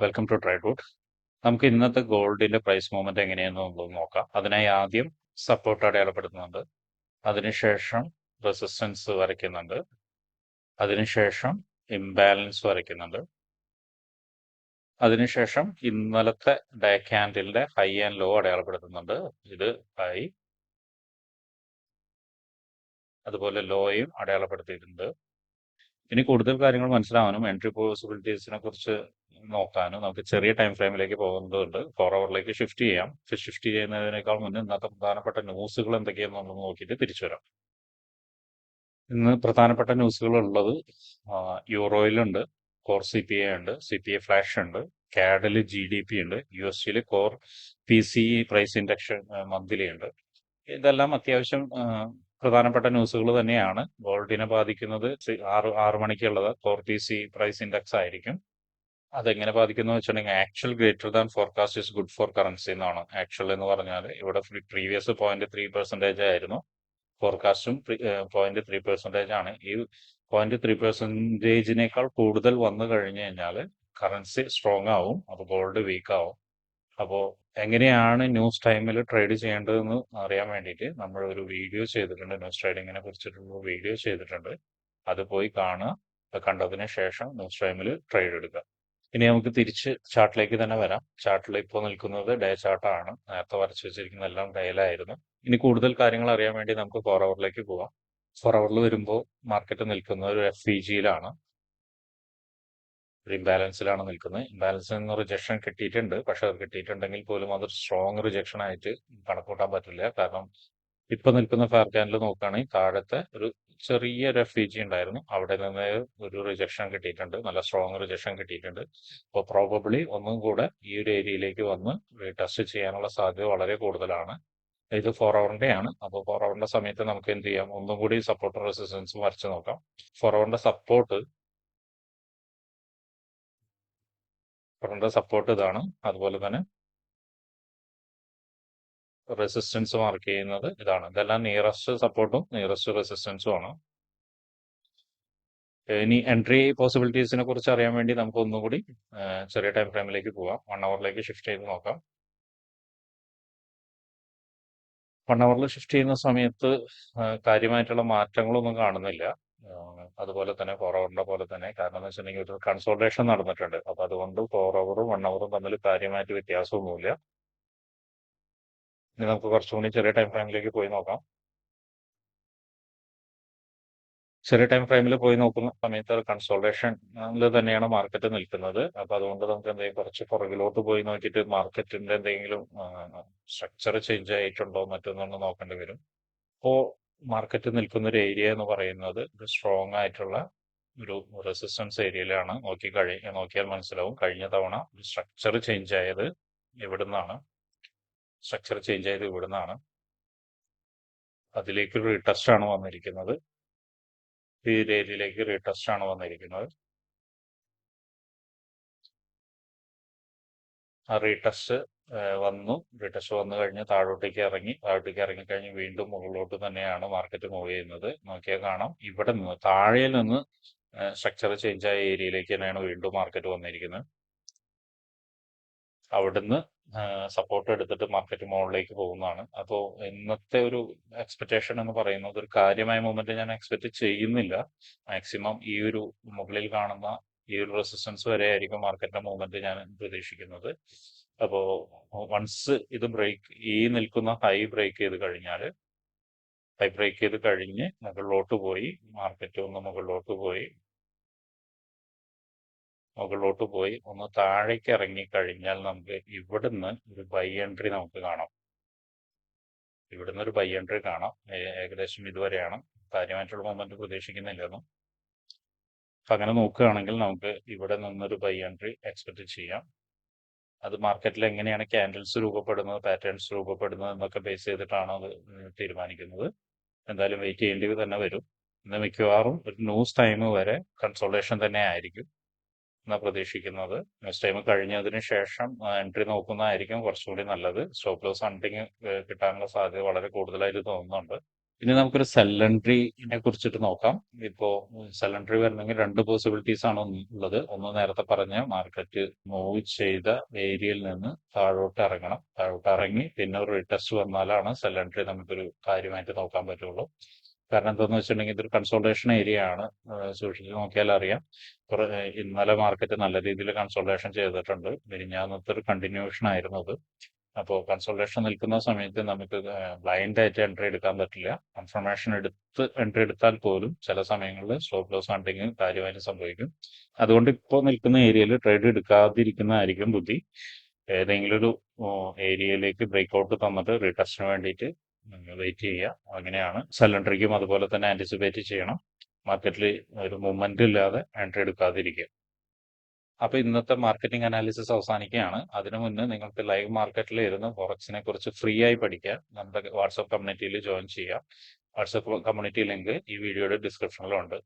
Welcome to ട്രൈഡ്വുഡ് നമുക്ക് ഇന്നത്തെ ഗോൾഡിന്റെ പ്രൈസ് മൂവ്മെന്റ് എങ്ങനെയാണെന്ന് നോക്കാം. അതിനായി ആദ്യം സപ്പോർട്ട് അടയാളപ്പെടുത്തുന്നുണ്ട് അതിനുശേഷം റെസിസ്റ്റൻസ് വരയ്ക്കുന്നുണ്ട്. അതിനുശേഷം ഇംബാലൻസ് വരയ്ക്കുന്നുണ്ട്. അതിനുശേഷം ഇന്നലത്തെ ഡേ ക്യാൻഡിലിന്റെ ഹൈ ആൻഡ് ലോ അടയാളപ്പെടുത്തുന്നുണ്ട്. ഇത് ഹൈ അതുപോലെ ലോയും അടയാളപ്പെടുത്തിയിട്ടുണ്ട്. ഇനി കൂടുതൽ കാര്യങ്ങൾ മനസ്സിലാവാനും എൻട്രി പോസിബിലിറ്റീസിനെ കുറിച്ച് നോക്കാനും നമുക്ക് ചെറിയ ടൈം ഫ്രെയിമിലേക്ക് പോകുന്നതുണ്ട്. ഫോർ അവറിലേക്ക് ഷിഫ്റ്റ് ചെയ്യാം. ഷിഫ്റ്റ് ചെയ്യുന്നതിനേക്കാൾ മുന്നേ ഇന്നത്തെ പ്രധാനപ്പെട്ട ന്യൂസുകൾ എന്തൊക്കെയാണെന്നുള്ളത് നോക്കിയിട്ട് തിരിച്ചു വരാം. ഇന്ന് പ്രധാനപ്പെട്ട ന്യൂസുകൾ ഉള്ളത് യൂറോയിലുണ്ട് കോർ സി പി ഐ ഉണ്ട് സി പി ഐ ഫ്ലാഷ് ഉണ്ട് കാഡിൽ ജി ഡി പി ഉണ്ട് യു എസ് സിയിൽ core P C price induction monthly ഉണ്ട്. ഇതെല്ലാം അത്യാവശ്യം പ്രധാനപ്പെട്ട ന്യൂസുകൾ തന്നെയാണ്. ഗോൾഡിനെ ബാധിക്കുന്നത് ആറ് ആറ് മണിക്കുള്ളത്. Core P C price index ആയിരിക്കും. അതെങ്ങനെ ബാധിക്കുന്നു വെച്ചിട്ടുണ്ടെങ്കിൽ actual greater than forecast is good for currency എന്നാണ്. ആക്ച്വൽ എന്ന് പറഞ്ഞാൽ ഇവിടെ പ്രീവിയസ് പോയിന്റ് ത്രീ പെർസെന്റേജ് ആയിരുന്നു. ഫോർകാസ്റ്റും പോയിന്റ് ത്രീ പെർസെന്റേജ് ആണ്. ഈ പോയിന്റ് ത്രീ പെർസെന്റേജിനേക്കാൾ കൂടുതൽ വന്നു കഴിഞ്ഞു കഴിഞ്ഞാൽ കറൻസി സ്ട്രോങ് ആവും. അപ്പോൾ ഗോൾഡ് വീക്ക് ആവും. അപ്പോൾ എങ്ങനെയാണ് ന്യൂസ് ടൈമിൽ ട്രേഡ് ചെയ്യേണ്ടതെന്ന് അറിയാൻ വേണ്ടിയിട്ട് നമ്മൾ ഒരു വീഡിയോ ചെയ്തിട്ടുണ്ട്. ന്യൂസ് ട്രേഡിങ്ങിനെ കുറിച്ചിട്ടുള്ള വീഡിയോ ചെയ്തിട്ടുണ്ട്. അത് പോയി കാണുക. കണ്ടതിന് ശേഷം ന്യൂസ് ടൈമിൽ ട്രേഡ് എടുക്കുക. ഇനി നമുക്ക് തിരിച്ച് ചാർട്ടിലേക്ക് തന്നെ വരാം. ചാർട്ടിൽ ഇപ്പോൾ നിൽക്കുന്നത് ഡേ ചാർട്ടാണ്. നേരത്തെ വരച്ച് വെച്ചിരിക്കുന്ന എല്ലാം ഡേയിലായിരുന്നു. ഇനി കൂടുതൽ കാര്യങ്ങൾ അറിയാൻ വേണ്ടി നമുക്ക് ഫോർ അവറിലേക്ക് പോവാം. ഫോർ അവറിൽ വരുമ്പോൾ മാർക്കറ്റ് നിൽക്കുന്നത് ഒരു എഫ് ഇ ജിയിലാണ്. ഒരു ഇംബാലൻസിലാണ് നിൽക്കുന്നത്. ഇംബാലൻസിൽ നിന്ന് റിജക്ഷൻ കിട്ടിയിട്ടുണ്ട്. പക്ഷെ അത് കിട്ടിയിട്ടുണ്ടെങ്കിൽ പോലും അത് സ്ട്രോങ് റിജക്ഷൻ ആയിട്ട് കണക്കൂട്ടാൻ പറ്റില്ല. കാരണം ഇപ്പൊ നിൽക്കുന്ന ഫയർ ക്യാനിൽ നോക്കുകയാണെങ്കിൽ താഴത്തെ ഒരു ചെറിയ റെഫ്യൂജി ഉണ്ടായിരുന്നു. അവിടെ നിന്ന് ഒരു റിജക്ഷൻ കിട്ടിയിട്ടുണ്ട്. നല്ല സ്ട്രോങ് റിജക്ഷൻ കിട്ടിയിട്ടുണ്ട്. അപ്പോൾ പ്രോബബിളി ഒന്നും കൂടെ ഈ ഒരു ഏരിയയിലേക്ക് വന്ന് ടെസ്റ്റ് ചെയ്യാനുള്ള സാധ്യത വളരെ കൂടുതലാണ്. ഇത് ഫോർ അവറിന്റെ ആണ്. അപ്പോൾ ഫോർ അവറിന്റെ സമയത്ത് നമുക്ക് എന്ത് ചെയ്യാം? ഒന്നും കൂടി സപ്പോർട്ട് റെസിസ്റ്റൻസ് വരച്ച് നോക്കാം. ഫോർ അവറിന്റെ സപ്പോർട്ട് ഫോറിന്റെ സപ്പോർട്ട് ഇതാണ്. അതുപോലെ തന്നെ റെസിസ്റ്റൻസ് മാർക്ക് ചെയ്യുന്നത് ഇതാണ്. ഇതെല്ലാം നിയറസ്റ്റ് സപ്പോർട്ടും നിയറസ്റ്റ് റെസിസ്റ്റൻസും ആണ്. ഇനി എൻട്രി പോസിബിലിറ്റീസിനെ കുറിച്ച് അറിയാൻ വേണ്ടി നമുക്ക് ഒന്നുകൂടി ചെറിയ ടൈം ഫ്രെയിമിലേക്ക് പോവാം. വൺ അവറിലേക്ക് ഷിഫ്റ്റ് ചെയ്ത് നോക്കാം. വൺ അവറിൽ ഷിഫ്റ്റ് ചെയ്യുന്ന സമയത്ത് കാര്യമായിട്ടുള്ള മാറ്റങ്ങളൊന്നും കാണുന്നില്ല. അതുപോലെ തന്നെ ഫോർ അവറിന്റെ പോലെ തന്നെ. കാരണം എന്ന് വെച്ചിട്ടുണ്ടെങ്കിൽ ഒരു കൺസോൾട്ടേഷൻ നടന്നിട്ടുണ്ട്. അപ്പൊ അതുകൊണ്ട് ഫോർ അവറും വൺ അവറും തമ്മിൽ കാര്യമായിട്ട് വ്യത്യാസമൊന്നുമില്ല. ഇനി നമുക്ക് കുറച്ചും കൂടി ചെറിയ ടൈം ഫ്രെയിമിലേക്ക് പോയി നോക്കാം. ചെറിയ ടൈം ഫ്രെയിമിൽ പോയി നോക്കുന്ന സമയത്ത് കൺസോൾട്ടേഷനിൽ തന്നെയാണ് മാർക്കറ്റ് നിൽക്കുന്നത്. അപ്പൊ അതുകൊണ്ട് നമുക്ക് എന്തെങ്കിലും കുറച്ച് പുറകിലോട്ട് പോയി നോക്കിയിട്ട് മാർക്കറ്റിന്റെ എന്തെങ്കിലും സ്ട്രക്ചർ ചേഞ്ച് ആയിട്ടുണ്ടോ മറ്റൊന്നും നോക്കേണ്ടി വരും. അപ്പോൾ മാർക്കറ്റ് നിൽക്കുന്ന ഒരു ഏരിയ എന്ന് പറയുന്നത് ഒരു സ്ട്രോങ് ആയിട്ടുള്ള ഒരു റെസിസ്റ്റൻസ് ഏരിയയിലാണ് നോക്കി കഴി നോക്കിയാൽ മനസ്സിലാവും. കഴിഞ്ഞ തവണ ഒരു സ്ട്രക്ചർ ചേഞ്ച് ആയത് ഇവിടുന്നാണ്. സ്ട്രക്ചർ ചേഞ്ച് ആയത് ഇവിടുന്നാണ്. അതിലേക്ക് റീടെസ്റ്റ് ആണ് വന്നിരിക്കുന്നത്. ഈ ഏരിയയിലേക്ക് റീടെസ്റ്റ് ആണ് വന്നിരിക്കുന്നത്. ആ റീടെസ്റ്റ് വന്നു. ബ്രിട്ടീഷ് വന്നു കഴിഞ്ഞ് താഴോട്ടേക്ക് ഇറങ്ങി. താഴോട്ടേക്ക് ഇറങ്ങി കഴിഞ്ഞ് വീണ്ടും മുകളിലോട്ട് തന്നെയാണ് മാർക്കറ്റ് മൂവ് ചെയ്യുന്നത്. നോക്കിയാൽ കാണാം. ഇവിടെ നിന്ന് താഴെ നിന്ന് സ്ട്രക്ചർ ചേഞ്ച് ആയ ഏരിയയിലേക്ക് തന്നെയാണ് വീണ്ടും മാർക്കറ്റ് വന്നിരിക്കുന്നത്. അവിടുന്ന് സപ്പോർട്ട് എടുത്തിട്ട് മാർക്കറ്റ് മുകളിലേക്ക് പോകുന്നതാണ്. അപ്പോൾ ഇന്നത്തെ ഒരു എക്സ്പെക്ടേഷൻ എന്ന് പറയുന്നത് ഒരു കാര്യമായ മൂവ്മെന്റ് ഞാൻ എക്സ്പെക്ട് ചെയ്യുന്നില്ല. മാക്സിമം ഈ ഒരു മുകളിൽ കാണുന്ന ഈ ഒരു റെസിസ്റ്റൻസ് വരെ ആയിരിക്കും മാർക്കറ്റിന്റെ മൂവ്മെന്റ് ഞാൻ പ്രതീക്ഷിക്കുന്നത്. അപ്പോൾ വൺസ് ഇത് ബ്രേക്ക് ഈ നിൽക്കുന്ന ഹൈ ബ്രേക്ക് ചെയ്ത് കഴിഞ്ഞാൽ ഹൈ ബ്രേക്ക് ചെയ്ത് കഴിഞ്ഞ് മുകളിലോട്ട് പോയി മാർക്കറ്റ് ഒന്ന് മുകളിലോട്ട് പോയി മുകളിലോട്ട് പോയി ഒന്ന് താഴേക്ക് ഇറങ്ങി കഴിഞ്ഞാൽ നമുക്ക് ഇവിടുന്ന് ഒരു ബൈ എൻട്രി നമുക്ക് കാണാം. ഇവിടുന്ന് ഒരു ബൈ എൻട്രി കാണാം. ഏകദേശം ഇതുവരെയാണ്. കാര്യമായിട്ടുള്ള മൊമെന്റ് പ്രതീക്ഷിക്കുന്നില്ലെന്നും. അപ്പൊ അങ്ങനെ നോക്കുകയാണെങ്കിൽ നമുക്ക് ഇവിടെ നിന്നൊരു ബൈ എൻട്രി എക്സ്പെക്ട് ചെയ്യാം. അത് മാർക്കറ്റിൽ എങ്ങനെയാണ് ക്യാൻഡിൽസ് രൂപപ്പെടുന്നത് പാറ്റേൺസ് രൂപപ്പെടുന്നത് എന്നൊക്കെ ബേസ് ചെയ്തിട്ടാണ് അത് തീരുമാനിക്കുന്നത്. എന്തായാലും വെയിറ്റ് ചെയ്യേണ്ടി തന്നെ വരും. ഇന്ന് മിക്കവാറും ഒരു ന്യൂസ് ടൈം വരെ കൺസോൾട്ടേഷൻ തന്നെ ആയിരിക്കും എന്നാണ് പ്രതീക്ഷിക്കുന്നത്. ന്യൂസ് ടൈം കഴിഞ്ഞതിന് ശേഷം എൻട്രി നോക്കുന്നതായിരിക്കും കുറച്ചുകൂടി നല്ലത്. സ്റ്റോപ്പ് ലോസ് ഹണ്ടിങ് കിട്ടാനുള്ള സാധ്യത വളരെ കൂടുതലായിട്ട് തോന്നുന്നുണ്ട്. ഇനി നമുക്കൊരു സെലണ്ടറിനെ കുറിച്ചിട്ട് നോക്കാം. ഇപ്പോ സെലണ്ടറി വരണമെങ്കിൽ രണ്ട് പോസിബിലിറ്റീസ് ആണ് ഉള്ളത്. ഒന്ന് നേരത്തെ പറഞ്ഞ മാർക്കറ്റ് മൂവ് ചെയ്ത ഏരിയയിൽ നിന്ന് താഴോട്ട് ഇറങ്ങണം. താഴോട്ട് ഇറങ്ങി പിന്നെ ഒരു ടെസ്റ്റ് വന്നാലാണ് സെലണ്ടറി നമുക്കൊരു കാര്യമായിട്ട് നോക്കാൻ പറ്റുള്ളൂ. കാരണം എന്താന്ന് വെച്ചിട്ടുണ്ടെങ്കിൽ ഇതൊരു കൺസോൾട്ടേഷൻ ഏരിയ ആണ്. സൂക്ഷിച്ച് നോക്കിയാൽ അറിയാം. കുറ ഇന്നലെ മാർക്കറ്റ് നല്ല രീതിയിൽ കൺസോൾട്ടേഷൻ ചെയ്തിട്ടുണ്ട്. മിനിഞ്ഞാന്നത്തെ ഒരു കണ്ടിന്യൂഷൻ ആയിരുന്നു അത്. അപ്പോ കൺസൾട്ടേഷൻ നിൽക്കുന്ന സമയത്ത് നമുക്ക് ബ്ലൈൻഡ് ആയിട്ട് എൻട്രി എടുക്കാൻ പറ്റില്ല. കൺഫർമേഷൻ എടുത്ത് എൻട്രി എടുത്താൽ പോലും ചില സമയങ്ങളിൽ സ്റ്റോപ്പ് ലോസ് ഹണ്ടിങ് കാര്യമായിട്ട് സംഭവിക്കും. അതുകൊണ്ട് ഇപ്പോൾ നിൽക്കുന്ന ഏരിയയിൽ ട്രേഡ് എടുക്കാതിരിക്കുന്നതായിരിക്കും ബുദ്ധി. ഏതെങ്കിലും ഒരു ഏരിയയിലേക്ക് ഏരിയയിലേക്ക് ബ്രേക്ക്ഔട്ട് തന്നിട്ട് റീടെസ്റ്റിന് വേണ്ടിയിട്ട് വെയിറ്റ് ചെയ്യുക. അങ്ങനെയാണ് സെലണ്ടറിക്കും അതുപോലെ തന്നെ ആന്റിസിപ്പേറ്റ് ചെയ്യണം. മാർക്കറ്റിൽ ഒരു മൂവ്മെന്റ് ഇല്ലാതെ എൻട്രി എടുക്കാതിരിക്കുക. അപ്പൊ ഇന്നത്തെ മാർക്കറ്റിംഗ് അനാലിസിസ് അവസാനിക്കുകയാണ്. അതിനു മുന്നേ നിങ്ങൾക്ക് ലൈവ് മാർക്കറ്റിൽ ഇരുന്ന് ഫോറക്സിനെ കുറിച്ച് ഫ്രീ ആയി പഠിക്കാം നമ്മുടെ വാട്സപ്പ് കമ്മ്യൂണിറ്റിയിൽ ജോയിൻ ചെയ്യാം വാട്സപ്പ് കമ്മ്യൂണിറ്റി ലിങ്ക് ഈ വീഡിയോയുടെ ഡിസ്ക്രിപ്ഷനിലുണ്ട്.